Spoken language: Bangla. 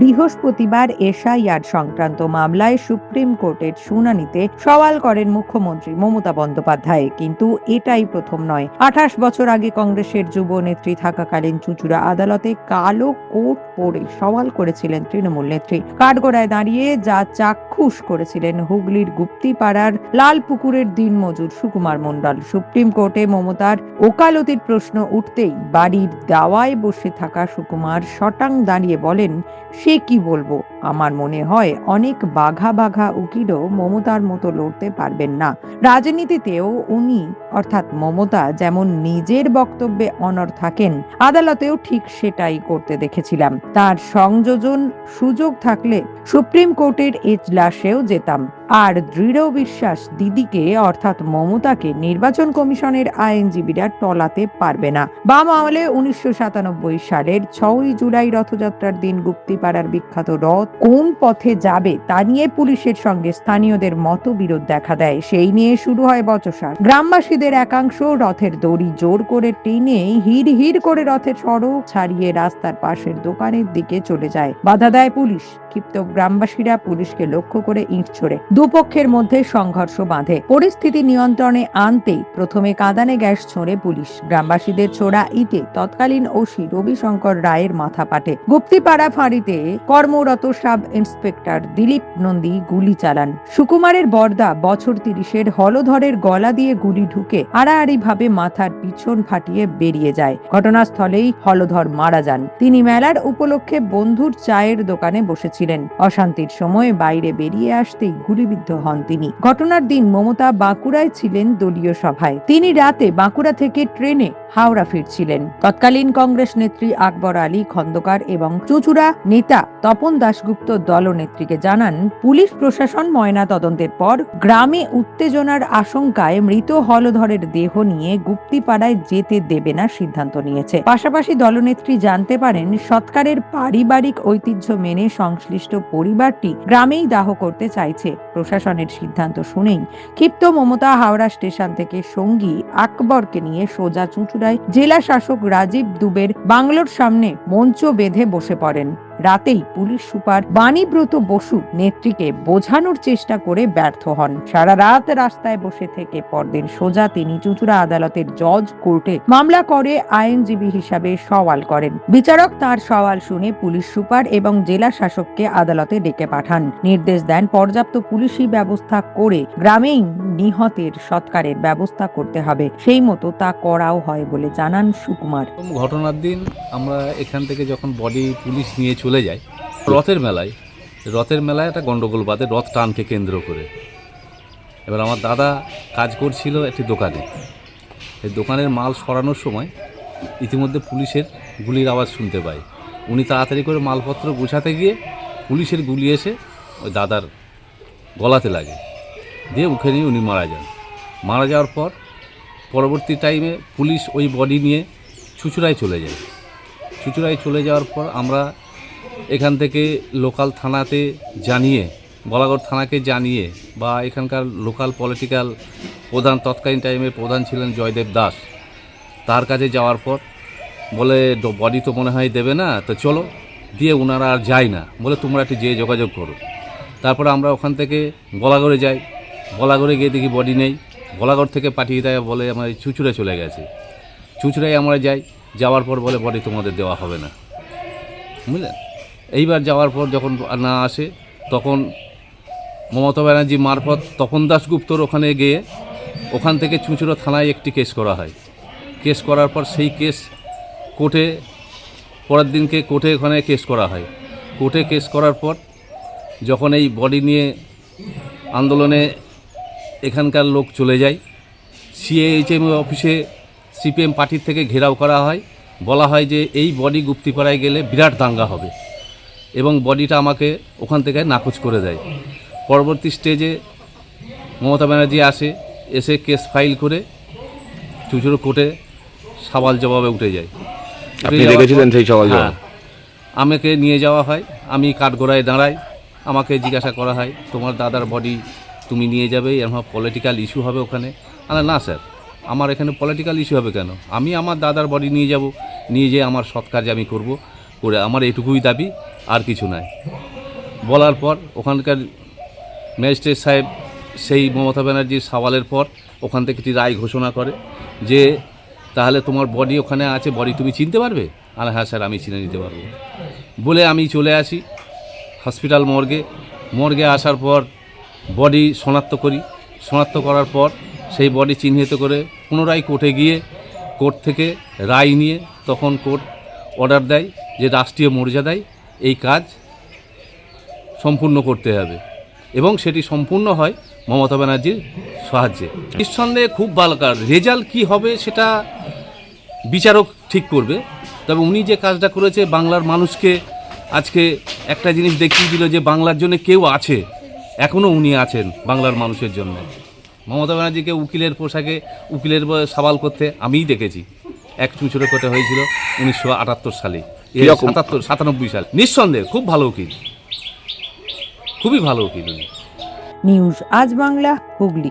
বৃহস্পতিবার এসআইআর সংক্রান্ত মামলায় সুপ্রিম কোর্টের শুনানিতে সওয়াল করেন মুখ্যমন্ত্রী মমতা বন্দ্যোপাধ্যায়। কিন্তু এটাই প্রথম নয়। আঠাশ বছর আগে কংগ্রেসের যুব নেত্রী থাকাকালীন চুচুড়া আদালতে কালো কোট পরে সওয়াল করেছিলেন তৃণমূল নেত্রী। কাঠগড়ায় দাঁড়িয়ে যা চাক্ষুষ করেছিলেন হুগলির গুপ্তিপাড়ার লাল লালপুকুরের দিনমজুর সুকুমার মণ্ডল। সুপ্রিম কোর্টে মমতার ওকালতির প্রশ্ন উঠতেই বাড়ির দাওয়ায় বসে থাকা সুকুমার শটাং দাঁড়িয়ে বলেন সে কি বলবো আমার মনে হয় অনেক বাঘা বাঘা উকিলও মমতার মতো লড়তে পারবেন না। রাজনীতিতেও উনি, অর্থাৎ মমতা, যেমন নিজের বক্তব্যে অনর থাকেন, আদালতেও ঠিক সেটাই করতে দেখেছিলাম। তার সংযোজন সুযোগ থাকলে সুপ্রিম কোর্টের এজলাসেও যেতাম। আর দৃঢ় বিশ্বাস দিদিকে, অর্থাৎ মমতাকে নির্বাচন কমিশনের আইনজীবীরা টলাতে পারবে না। বাম আমলে উনিশশো সাতানব্বই সালের ছয়ই জুলাই রথযাত্রার দিন গুপ্তিপাড়ার বিখ্যাত রথ কোন পথে যাবে তা নিয়ে পুলিশের সঙ্গে স্থানীয়দের মতবিরোধ দেখা দেয়। সেই নিয়ে শুরু হয় বচসা গ্রামবাসীদের একাংশ রথের দড়ি জোর করে টেনে হির হির করে রথের সড়ক ছাড়িয়ে রাস্তার পাশের দোকানের দিকে চলে যায়। বাধা দেয় পুলিশ। ক্ষিপ্ত গ্রামবাসীরা পুলিশকে লক্ষ্য করে ইঁট ছোড়ে। দুপক্ষের মধ্যে সংঘর্ষ বাঁধে। পরিস্থিতি নিয়ন্ত্রণে আনতেই প্রথমে কাঁদানে গ্যাস ছোড়ে পুলিশ। গ্রামবাসীদের ছোড়া ইটে তৎকালীন ওসি রবিশঙ্কর রায়ের মাথা পাটে। গুপ্তিপাড়া ফাঁড়িতে কর্মরত সাব ইন্সপেক্টর দিলীপ নন্দী গুলি চালান। সুকুমারের বর্দা বছর তিরিশের হলধরের গলা দিয়ে গুলি ঢুকে আড়াআড়ি ভাবে মাথার পিছন ফাটিয়ে বেরিয়ে যায়। ঘটনাস্থলেই হলধর মারা যান। তিনি মেলার উপলক্ষে বন্ধুর চায়ের দোকানে বসেছিলেন। অশান্তির সময় বাইরে বেরিয়ে আসতেই গুলিবিদ্ধ হন তিনি। ঘটনার দিন মমতা বাঁকুড়ায় ছিলেন দলীয় সভায়। তিনি রাতে বাঁকুড়া থেকে ট্রেনে হাওড়া ফিরছিলেন। তৎকালীন কংগ্রেস নেত্রী আকবর আলী খন্দকার এবং চুচুড়া নেতা তপন দাশগুপ্ত দলনেত্রীকে জানান, পুলিশ প্রশাসন ময়না তদন্তের পর গ্রামে উত্তেজনার আশঙ্কায় মৃত হলধরের দেহ নিয়ে গুপ্তিপাড়ায় যেতে দেবে না সিদ্ধান্ত নিয়েছে। পাশাপাশি দলনেত্রী জানতে পারেন, সৎকারের পারিবারিক ঐতিহ্য মেনে সংশ্লিষ্ট পরিবারটি গ্রামেই দাহ করতে চাইছে। প্রশাসনের সিদ্ধান্ত শুনেই ক্ষিপ্ত মমতা হাওড়া স্টেশন থেকে সঙ্গী আকবরকে নিয়ে সোজা চুঁচুড়ায় জেলা শাসক রাজীব দুবের বাংলোর সামনে মঞ্চ বেঁধে বসে পড়েন। রাতেই পুলিশ সুপার বাণীব্রত বসু নেত্রীকে বোঝানোর চেষ্টা করে ব্যর্থ হন। সারা রাত রাস্তায় বসে থেকে পরদিন সোজা তিনি চুঁচুড়া আদালতের জজ কোর্টে মামলা করে আইনজীবী হিসাবে সওয়াল করেন। বিচারক তার সওয়াল শুনে পুলিশ সুপার এবং জেলা শাসককে আদালতে ডেকে পাঠান। নির্দেশ দেন পর্যাপ্ত পুলিশি ব্যবস্থা করে গ্রামেই নিহতের সৎকারের ব্যবস্থা করতে হবে। সেই মতো তা করাও হয় বলে জানান সুকুমার। ঘটনার দিন আমরা এখান থেকে যখন বডি পুলিশ নিয়ে যাই রথের মেলায় রথের মেলায় একটা গণ্ডগোল বাদে রথ টানকে কেন্দ্র করে। এবার আমার দাদা কাজ করছিল একটি দোকানে। এই দোকানের মাল সরানোর সময় ইতিমধ্যে পুলিশের গুলির আওয়াজ শুনতে পাই। উনি তাড়াতাড়ি করে মালপত্র গুছাতে গিয়ে পুলিশের গুলি এসে ওই দাদার গলাতে লাগে। দিয়ে মুখে নিয়ে উনি মারা যান। মারা যাওয়ার পর পরবর্তী টাইমে পুলিশ ওই বডি নিয়ে চুচুড়ায় চলে যায়। চুচুড়ায় চলে যাওয়ার পর আমরা এখান থেকে লোকাল থানাতে জানিয়ে, বলাগড় থানাকে জানিয়ে বা এখানকার লোকাল পলিটিক্যাল প্রধান তৎকালীন টাইমে প্রধান ছিলেন জয়দেব দাস। তার কাছে যাওয়ার পর বলে বডি তো মনে হয় দেবে না, তো চলো। দিয়ে ওনারা আর যায় না। বলে, তোমরা একটু যেয়ে যোগাযোগ করো। তারপরে আমরা ওখান থেকে বলাগড়ে যাই। বলাগড়ে গিয়ে দেখি বডি নেই। বলাগড় থেকে পাঠিয়ে দেয়, বলে, আমার চুচুড়ে চলে গেছে। চুচুড়ায় আমরা যাই। যাওয়ার পর বলে বডি তোমাদের দেওয়া হবে না। বুঝলেন? এইবার যাওয়ার পর যখন না আসে, তখন মমতা ব্যানার্জি মারফত তপন দাসগুপ্তর ওখানে গিয়ে ওখান থেকে চুঁচুড়ো থানায় একটি কেস করা হয়। কেস করার পর সেই কেস কোর্টে, পরের দিনকে কোর্টে ওখানে কেস করা হয়। কোর্টে কেস করার পর যখন এই বডি নিয়ে আন্দোলনে এখানকার লোক চলে যায়, সিএইচএম অফিসে সিপিএম পার্টির থেকে ঘেরাও করা হয়। বলা হয় যে এই বডি গুপ্তিপাড়ায় গেলে বিরাট দাঙ্গা হবে। এবং বডিটা আমাকে ওখান থেকে নাকচ করে দেয়। পরবর্তী স্টেজে মমতা ব্যানার্জি আসে এসে কেস ফাইল করে চুচুড়ো কোর্টে সওয়াল জবাবে উঠে যায়। আপনি দেখেছিলেন সেই সওয়াল জবাব? হ্যাঁ। আমাকে নিয়ে যাওয়া হয় আমি কাঠগোড়ায় দাঁড়াই আমাকে জিজ্ঞাসা করা হয় তোমার দাদার বডি তুমি নিয়ে যাবে এরকম পলিটিক্যাল ইস্যু হবে ওখানে? আরে না স্যার আমার এখানে পলিটিক্যাল ইস্যু হবে কেন? আমি আমার দাদার বডি নিয়ে যাব নিয়ে যেয়ে আমার সৎ কাজ আমি করব। করে আমার এটুকুই দাবি, আর কিছু নাই। বলার পর ওখানকার ম্যাজিস্ট্রেট সাহেব সেই মমতা ব্যানার্জির সওয়ালের পর ওখান থেকে একটি রায় ঘোষণা করে যে, তাহলে তোমার বডি ওখানে আছে বডি তুমি চিনতে পারবে? আর হ্যাঁ স্যার, আমি চিনে নিতে পারব। বলে আমি চলে আসি হসপিটাল মর্গে। মর্গে আসার পর বডি শনাক্ত করি। শনাক্ত করার পর সেই বডি চিহ্নিত করে পুনরায় কোর্টে গিয়ে কোর্ট থেকে রায় নিয়ে তখন কোর্ট অর্ডার দেয়। যে রাষ্ট্রীয় মর্যাদায় এই কাজ সম্পূর্ণ করতে হবে। এবং সেটি সম্পূর্ণ হয় মমতা ব্যানার্জির সাহায্যে। নিঃসন্দেহে খুব ভালো কাজ। রেজাল্ট কী হবে সেটা বিচারক ঠিক করবে। তবে উনি যে কাজটা করেছে, বাংলার মানুষকে আজকে একটা জিনিস দেখিয়ে দিল যে বাংলার জন্য কেউ আছে এখনও উনি আছেন বাংলার মানুষের জন্য। মমতা ব্যানার্জিকে উকিলের পোশাকে, উকিলের সওয়াল করতে আমিই দেখেছি। এক চুচুরে কোটে হয়েছিল উনিশশো আটাত্তর সালে। সাতাত্তর সাতানব্বই সাল। নিঃসন্দেহে খুব ভালো উকিল। খুবই ভালো উকিল উনি। নিউজ আজ বাংলা হুগলি।